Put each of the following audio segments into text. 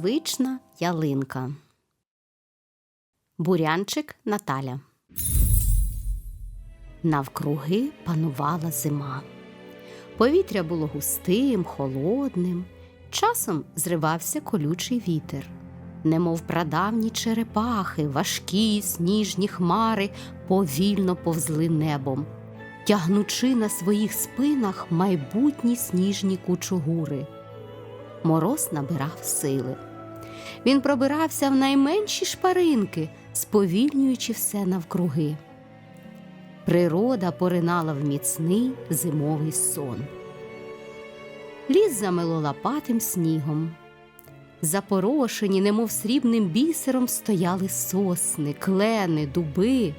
Незвична ялинка. Бурянчик Наталя. Навкруги панувала зима. Повітря було густим, холодним. Часом зривався колючий вітер. Немов прадавні черепахи, важкі сніжні хмари повільно повзли небом, тягнучи на своїх спинах майбутні сніжні кучугури. Мороз набирав сили. Він пробирався в найменші шпаринки, сповільнюючи все навкруги. Природа поринала в міцний зимовий сон. Ліс замело лопатим снігом. Запорошені, немов срібним бісером, стояли сосни, клени, дуби.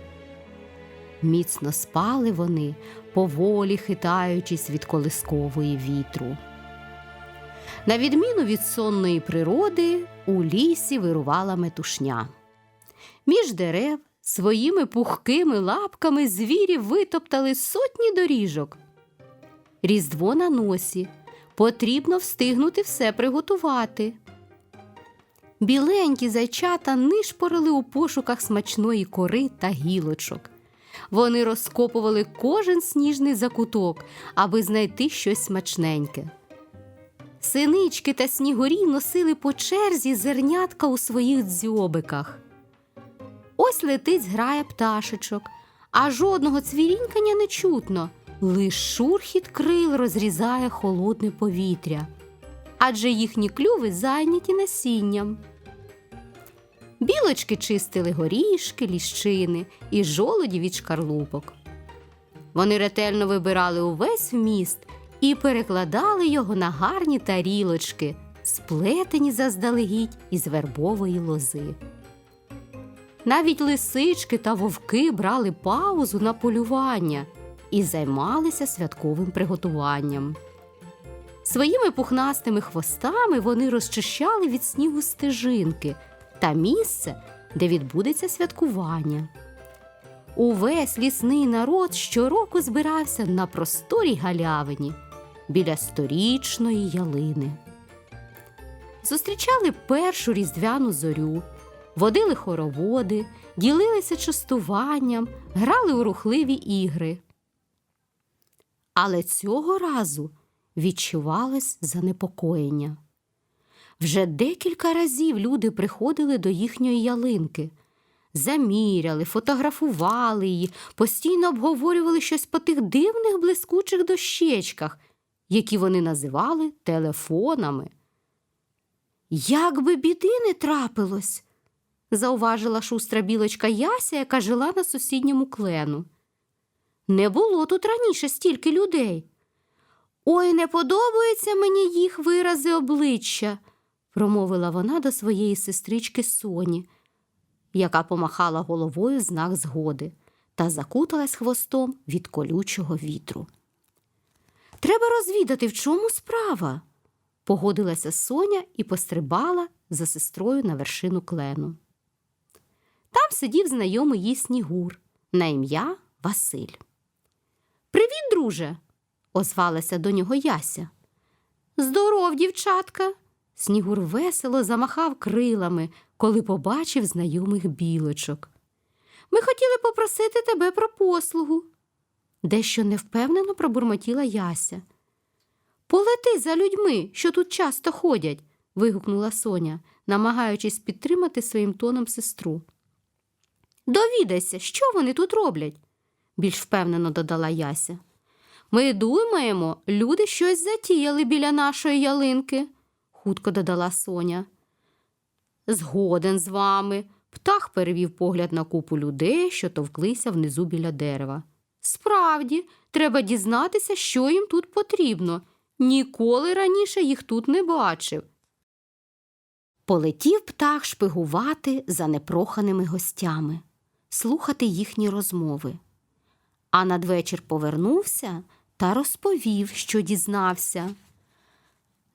Міцно спали вони, поволі хитаючись від колискової вітру. На відміну від сонної природи, у лісі вирувала метушня. Між дерев своїми пухкими лапками звірі витоптали сотні доріжок. Різдво на носі. Потрібно встигнути все приготувати. Біленькі зайчата нишпорили у пошуках смачної кори та гілочок. Вони розкопували кожен сніжний закуток, аби знайти щось смачненьке. Синички та снігурі носили по черзі зернятка у своїх дзьобиках. Ось летить зграя пташечок, а жодного цвірінькання не чутно. Лиш шурхіт крил розрізає холодне повітря, адже їхні клюви зайняті насінням. Білочки чистили горішки, ліщини і жолоді від шкарлупок. Вони ретельно вибирали увесь вміст і перекладали його на гарні тарілочки, сплетені заздалегідь із вербової лози. Навіть лисички та вовки брали паузу на полювання і займалися святковим приготуванням. Своїми пухнастими хвостами вони розчищали від снігу стежинки та місце, де відбудеться святкування. Увесь лісний народ щороку збирався на просторій галявині біля сторічної ялини. Зустрічали першу різдвяну зорю, водили хороводи, ділилися частуванням, грали у рухливі ігри. Але цього разу відчувалось занепокоєння. Вже декілька разів люди приходили до їхньої ялинки, заміряли, фотографували її, постійно обговорювали щось по тих дивних блискучих дощечках, які вони називали телефонами. Як би біди не трапилось, зауважила шустра білочка Яся, яка жила на сусідньому клену. Не було тут раніше стільки людей. Ой, не подобаються мені їх вирази обличчя, промовила вона до своєї сестрички Соні, яка помахала головою в знак згоди та закуталась хвостом від колючого вітру. Треба розвідати, в чому справа, погодилася Соня і пострибала за сестрою на вершину клену. Там сидів знайомий їй снігур на ім'я Василь. Привіт, друже, озвалася до нього Яся. Здоров, дівчатка. Снігур весело замахав крилами, коли побачив знайомих білочок. Ми хотіли попросити тебе про послугу. Дещо невпевнено пробурмотіла Яся. Полети за людьми, що тут часто ходять, вигукнула Соня, намагаючись підтримати своїм тоном сестру. Довідайся, що вони тут роблять, більш впевнено додала Яся. Ми думаємо, люди щось затіяли біля нашої ялинки, хутко додала Соня. Згоден з вами. Птах перевів погляд на купу людей, що товклися внизу біля дерева. Справді, треба дізнатися, що їм тут потрібно. Ніколи раніше їх тут не бачив. Полетів птах шпигувати за непроханими гостями, слухати їхні розмови. А надвечір повернувся та розповів, що дізнався.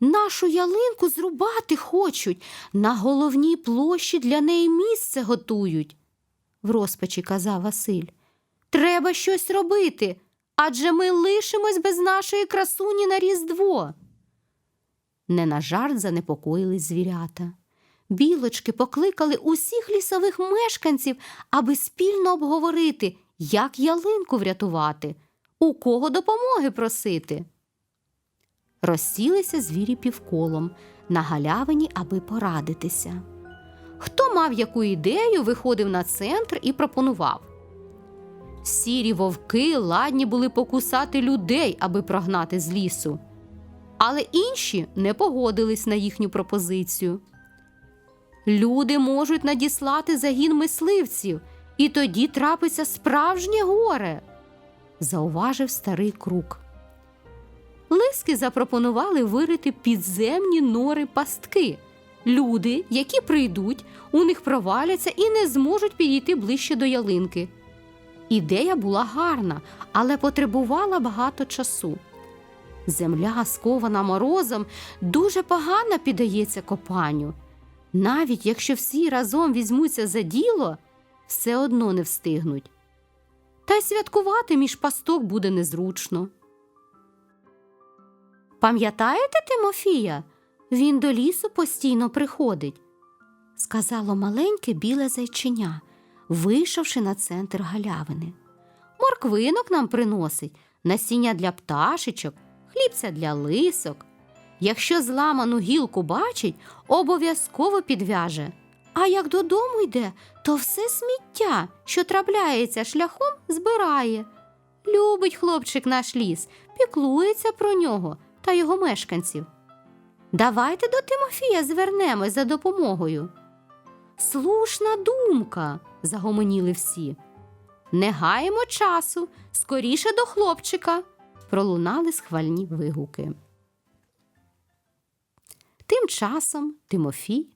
Нашу ялинку зрубати хочуть, на головній площі для неї місце готують, в розпачі казав Василь. Треба щось робити, адже ми лишимось без нашої красуні на Різдво. Не на жарт занепокоїлись звірята. Білочки покликали усіх лісових мешканців, аби спільно обговорити, як ялинку врятувати, у кого допомоги просити. Розсілися звірі півколом на галявині, аби порадитися. Хто мав яку ідею, виходив на центр і пропонував. Сірі вовки ладні були покусати людей, аби прогнати з лісу. Але інші не погодились на їхню пропозицію. Люди можуть надіслати загін мисливців, і тоді трапиться справжнє горе, зауважив старий крук. Лиски запропонували вирити підземні нори пастки. Люди, які прийдуть, у них проваляться і не зможуть підійти ближче до ялинки. Ідея була гарна, але потребувала багато часу. Земля, скована морозом, дуже погано піддається копанню. Навіть якщо всі разом візьмуться за діло, все одно не встигнуть. Та й святкувати між пасток буде незручно. Пам'ятаєте Тимофія? Він до лісу постійно приходить, сказало маленьке біле зайчиня, вийшовши на центр галявини. Морквинок нам приносить, насіння для пташечок, хлібця для лисок. Якщо зламану гілку бачить, обов'язково підв'яже. А як додому йде, то все сміття, що трапляється шляхом, збирає. Любить хлопчик наш ліс, піклується про нього та його мешканців. Давайте до Тимофія звернемось за допомогою. Слушна думка, загомоніли всі. Не гаємо часу, скоріше до хлопчика, пролунали схвальні вигуки. Тим часом Тимофій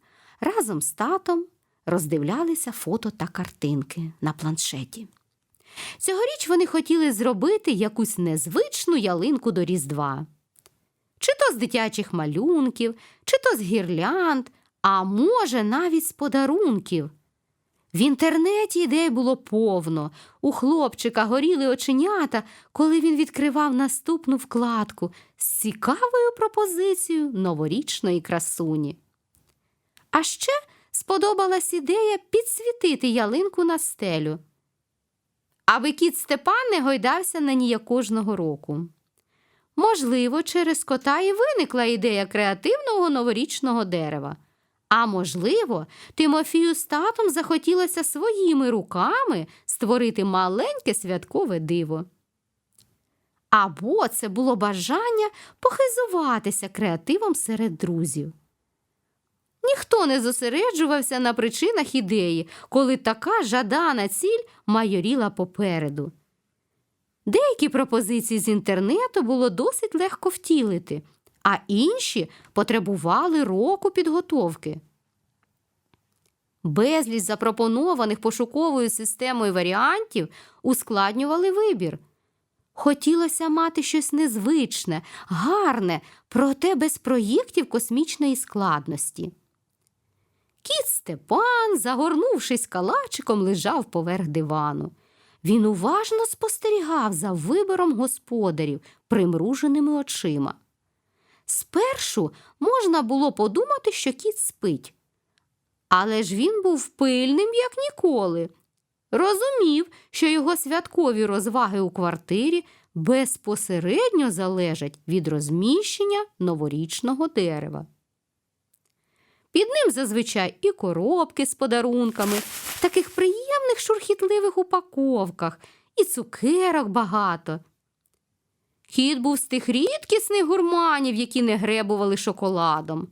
разом з татом роздивлялися фото та картинки на планшеті. Цьогоріч вони хотіли зробити якусь незвичну ялинку до Різдва. Чи то з дитячих малюнків, чи то з гірлянд, а може, навіть з подарунків. В інтернеті ідей було повно. У хлопчика горіли оченята, коли він відкривав наступну вкладку з цікавою пропозицією новорічної красуні. А ще сподобалась ідея підсвітити ялинку на стелю, аби кіт Степан не гойдався на ній кожного року. Можливо, через кота і виникла ідея креативного новорічного дерева. А можливо, Тимофію з татом захотілося своїми руками створити маленьке святкове диво. Або це було бажання похизуватися креативом серед друзів. Ніхто не зосереджувався на причинах ідеї, коли така жадана ціль майоріла попереду. Деякі пропозиції з інтернету було досить легко втілити, а інші потребували року підготовки. Безліч запропонованих пошуковою системою варіантів ускладнювали вибір. Хотілося мати щось незвичне, гарне, проте без проєктів космічної складності. Кіт Степан, загорнувшись калачиком, лежав поверх дивану. Він уважно спостерігав за вибором господарів примруженими очима. Спершу можна було подумати, що кіт спить. Але ж він був пильним, як ніколи. Розумів, що його святкові розваги у квартирі безпосередньо залежать від розміщення новорічного дерева. Під ним зазвичай і коробки з подарунками, в таких приємних шурхітливих упаковках, і цукерок багато. Кіт був з тих рідкісних гурманів, які не гребували шоколадом.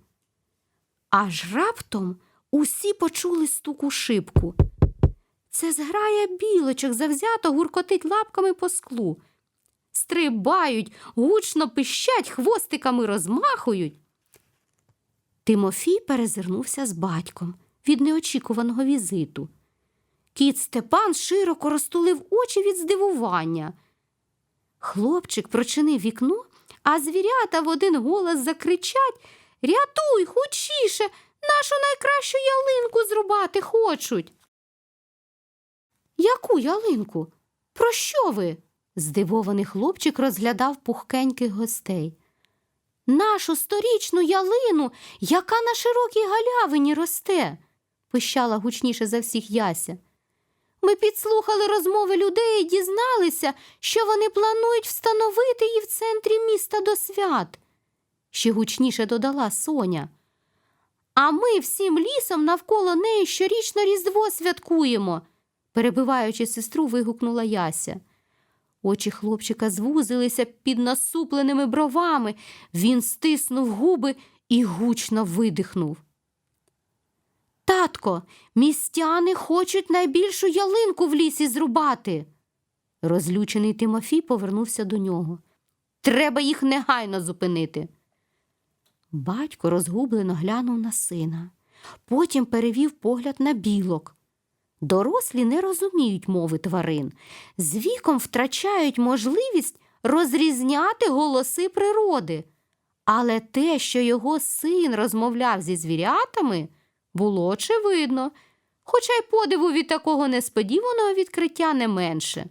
Аж раптом усі почули стук у шибку. Це зграя білочок завзято гуркотить лапками по склу. Стрибають, гучно пищать, хвостиками розмахують. Тимофій перезирнувся з батьком від неочікуваного візиту. Кіт Степан широко розтулив очі від здивування. Хлопчик прочинив вікно, а звірята в один голос закричать Рятуй, хучіше, нашу найкращу ялинку зрубати хочуть. Яку ялинку? Про що ви? здивований хлопчик розглядав пухкеньких гостей. нашу сторічну ялину, яка на широкій галявині росте, пищала гучніше за всіх Яся. Ми підслухали розмови людей і дізналися, що вони планують встановити її в центрі міста до свят. Ще гучніше додала Соня. А ми всім лісом навколо неї щорічно Різдво святкуємо, перебиваючи сестру, вигукнула Яся. Очі хлопчика звузилися під насупленими бровами. Він стиснув губи і гучно видихнув. Татко, містяни хочуть найбільшу ялинку в лісі зрубати. Розлючений Тимофій повернувся до нього. Треба їх негайно зупинити. Батько розгублено глянув на сина, потім перевів погляд на білок. Дорослі не розуміють мови тварин, з віком втрачають можливість розрізняти голоси природи. Але те, що його син розмовляв зі звірятами, було очевидно, хоча й подиву від такого несподіваного відкриття не менше.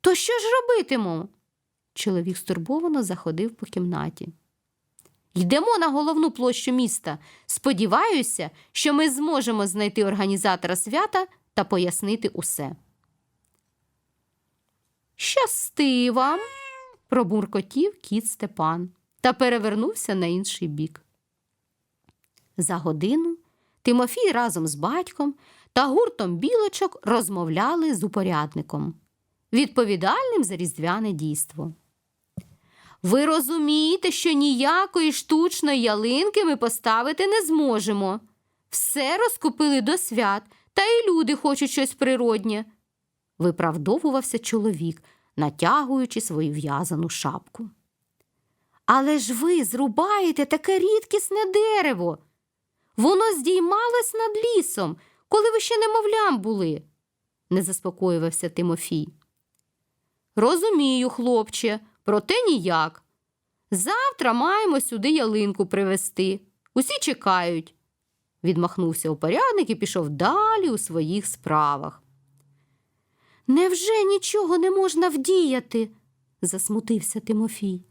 То що ж робитимемо? Чоловік стурбовано заходив по кімнаті. Йдемо на головну площу міста. Сподіваюся, що ми зможемо знайти організатора свята та пояснити усе. Щасти вам, пробуркотів кіт Степан та перевернувся на інший бік. За годину Тимофій разом з батьком та гуртом білочок розмовляли з упорядником, відповідальним за різдвяне дійство. Ви розумієте, що ніякої штучної ялинки ми поставити не зможемо. Все розкупили до свят, та й люди хочуть щось природнє. Виправдовувався чоловік, натягуючи свою в'язану шапку. Але ж ви зрубаєте таке рідкісне дерево. Воно здіймалось над лісом, коли ви ще немовлям були, не заспокоювався Тимофій. Розумію, хлопче, проте ніяк. Завтра маємо сюди ялинку привезти. Усі чекають. Відмахнувся упорядник і пішов далі у своїх справах. Невже нічого не можна вдіяти? засмутився Тимофій.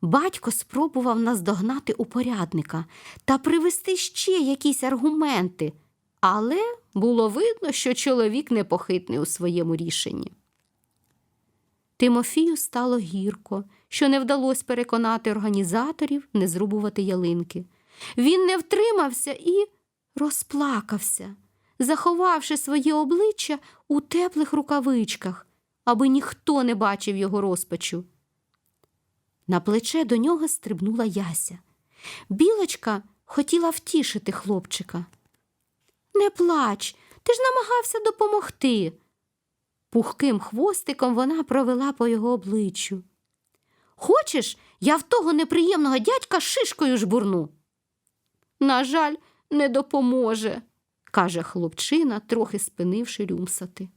Батько спробував наздогнати упорядника та привести ще якісь аргументи, але було видно, що чоловік непохитний у своєму рішенні. Тимофію стало гірко, що не вдалося переконати організаторів не зрубувати ялинки. Він не втримався і розплакався, заховавши своє обличчя у теплих рукавичках, аби ніхто не бачив його розпачу. На плече до нього стрибнула яся. Білочка хотіла втішити хлопчика. Не плач, ти ж намагався допомогти. Пухким хвостиком вона провела по його обличчю. Хочеш, я в того неприємного дядька шишкою жбурну? На жаль, не допоможе, каже хлопчина, трохи спинивши рюмсати.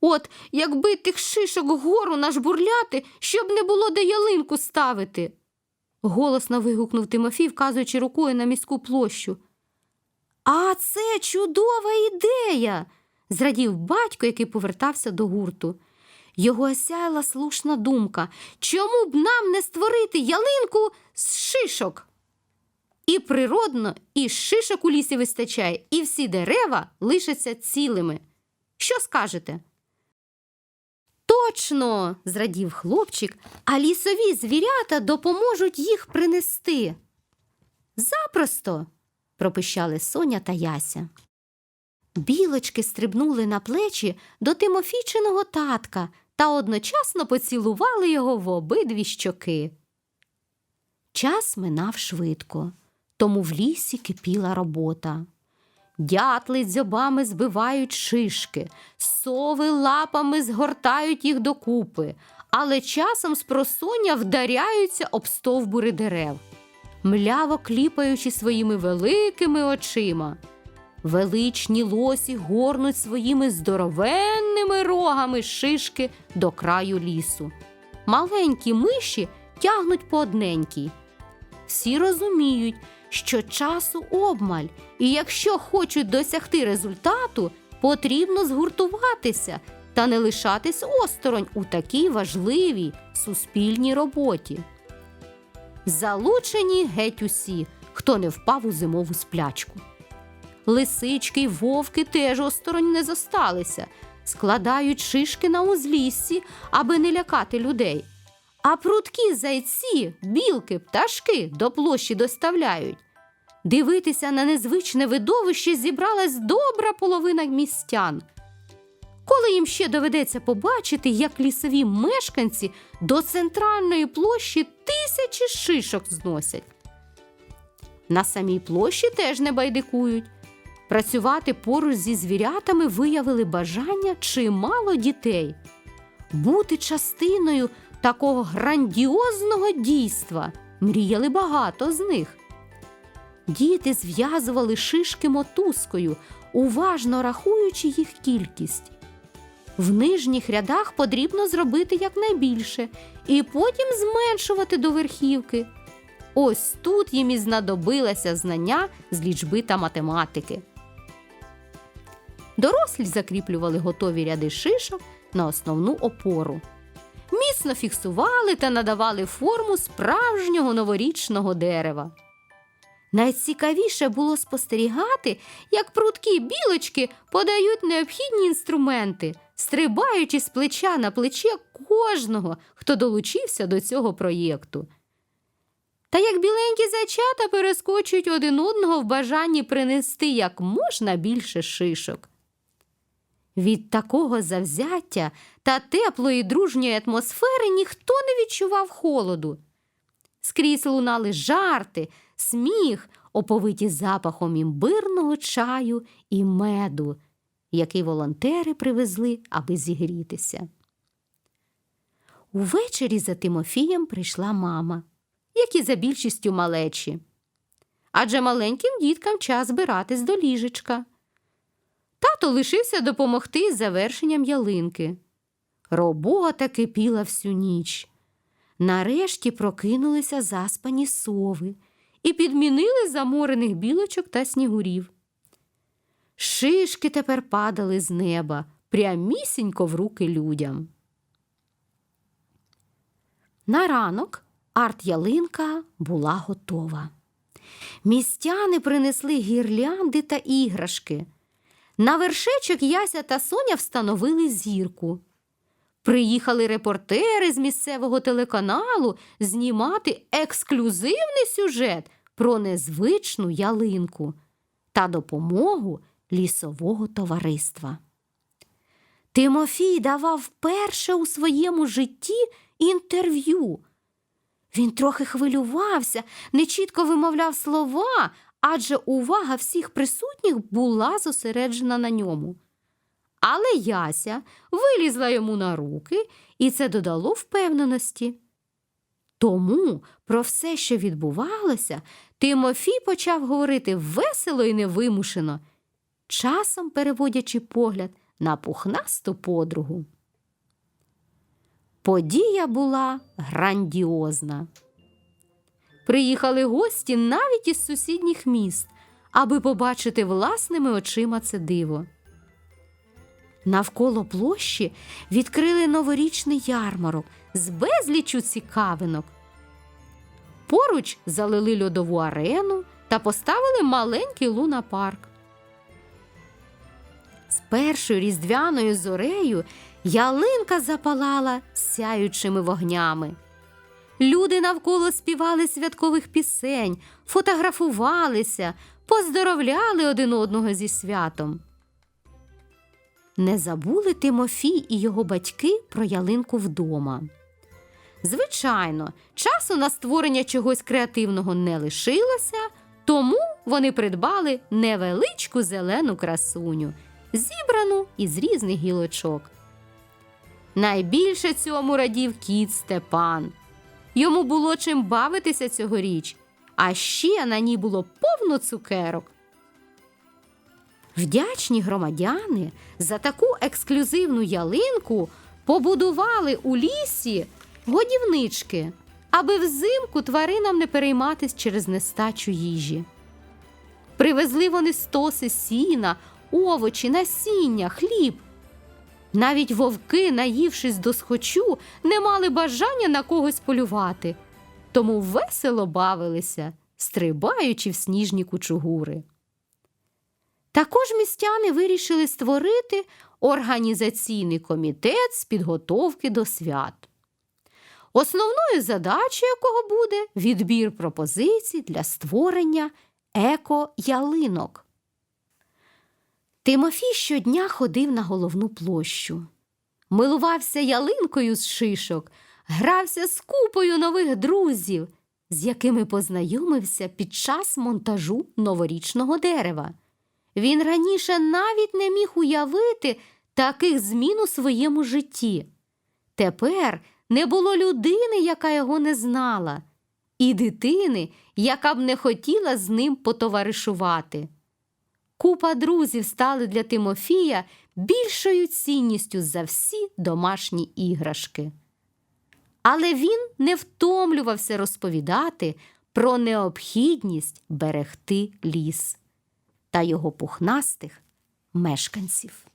От, якби тих шишок гору нажбурляти, щоб не було де ялинку ставити. голосно вигукнув Тимофій, вказуючи рукою на міську площу. А це чудова ідея, зрадів батько, який повертався до гурту. Його осяяла слушна думка чому б нам не створити ялинку з шишок? І природно, і шишок у лісі вистачає, і всі дерева лишаться цілими. Що скажете? Точно, зрадів хлопчик, а лісові звірята допоможуть їх принести. Запросто, пропищали Соня та Яся. Білочки стрибнули на плечі до Тимофійчиного татка та одночасно поцілували його в обидві щоки. Час минав швидко, тому в лісі кипіла робота. Дятли дзьобами збивають шишки, сови лапами згортають їх докупи, але часом з просоння вдаряються об стовбури дерев, мляво кліпаючи своїми великими очима. Величні лосі горнуть своїми здоровенними рогами шишки до краю лісу. Маленькі миші тягнуть по одненькій. Всі розуміють, що часу обмаль, і якщо хочуть досягти результату, потрібно згуртуватися та не лишатись осторонь у такій важливій суспільній роботі. Залучені геть усі, хто не впав у зимову сплячку. Лисички й вовки теж осторонь не зосталися, складають шишки на узліссі, аби не лякати людей. А прудкі зайці, білки, пташки до площі доставляють. Дивитися на незвичне видовище зібралась добра половина містян. Коли їм ще доведеться побачити, як лісові мешканці до центральної площі тисячі шишок зносять. На самій площі теж не байдикують. Працювати поруч зі звірятами виявили бажання чимало дітей. Бути частиною такого грандіозного дійства мріяли багато з них. Діти зв'язували шишки мотузкою, уважно рахуючи їх кількість. В нижніх рядах потрібно зробити якнайбільше і потім зменшувати до верхівки. Ось тут їм і знадобилося знання з лічби та математики. Дорослі закріплювали готові ряди шишок на основну опору. Міцно фіксували та надавали форму справжнього новорічного дерева. Найцікавіше було спостерігати, як прудкі білочки подають необхідні інструменти, стрибаючи з плеча на плече кожного, хто долучився до цього проєкту. Та як біленькі зайчата перескочують один одного в бажанні принести як можна більше шишок. Від такого завзяття та теплої дружньої атмосфери ніхто не відчував холоду. Скрізь лунали жарти, сміх, оповиті запахом імбирного чаю і меду, який волонтери привезли, аби зігрітися. Увечері за Тимофієм прийшла мама, як і за більшістю малечі. Адже маленьким діткам час збиратись до ліжечка. Тато лишився допомогти з завершенням ялинки. Робота кипіла всю ніч. Нарешті прокинулися заспані сови і підмінили заморених білочок та снігурів. Шишки тепер падали з неба прямісінько в руки людям. На ранок арт-ялинка була готова. Містяни принесли гірлянди та іграшки. На вершечок Яся та Соня встановили зірку. Приїхали репортери з місцевого телеканалу знімати ексклюзивний сюжет про незвичну ялинку та допомогу лісового товариства. Тимофій давав вперше у своєму житті інтерв'ю. Він трохи хвилювався, нечітко вимовляв слова, адже увага всіх присутніх була зосереджена на ньому. Але Яся вилізла йому на руки, і це додало впевненості. Тому про все, що відбувалося, Тимофій почав говорити весело і невимушено, часом переводячи погляд на пухнасту подругу. Подія була грандіозна. Приїхали гості навіть із сусідніх міст, аби побачити власними очима це диво. Навколо площі відкрили новорічний ярмарок з безлічу цікавинок. Поруч залили льодову арену та поставили маленький лунапарк. З першою різдвяною зорею ялинка запалала сяючими вогнями. Люди навколо співали святкових пісень, фотографувалися, поздоровляли один одного зі святом. Не забули Тимофій і його батьки про ялинку вдома. Звичайно, часу на створення чогось креативного не лишилося, тому вони придбали невеличку зелену красуню, зібрану із різних гілочок. Найбільше цьому радів кіт Степан. Йому було чим бавитися цьогоріч, а ще на ній було повно цукерок. Вдячні громадяни за таку ексклюзивну ялинку побудували у лісі годівнички, аби взимку тваринам не перейматись через нестачу їжі. Привезли вони стоси сіна, овочі, насіння, хліб. Навіть вовки, наївшись до схочу, не мали бажання на когось полювати, тому весело бавилися, стрибаючи в сніжні кучугури. Також містяни вирішили створити організаційний комітет з підготовки до свят. Основною задачею якого буде відбір пропозицій для створення еко-ялинок. Тимофій щодня ходив на головну площу, милувався ялинкою з шишок, грався з купою нових друзів, з якими познайомився під час монтажу новорічного дерева. Він раніше навіть не міг уявити таких змін у своєму житті. Тепер не було людини, яка його не знала, і дитини, яка б не хотіла з ним потоваришувати. Купа друзів стали для Тимофія більшою цінністю за всі домашні іграшки. Але він не втомлювався розповідати про необхідність берегти ліс та його пухнастих мешканців.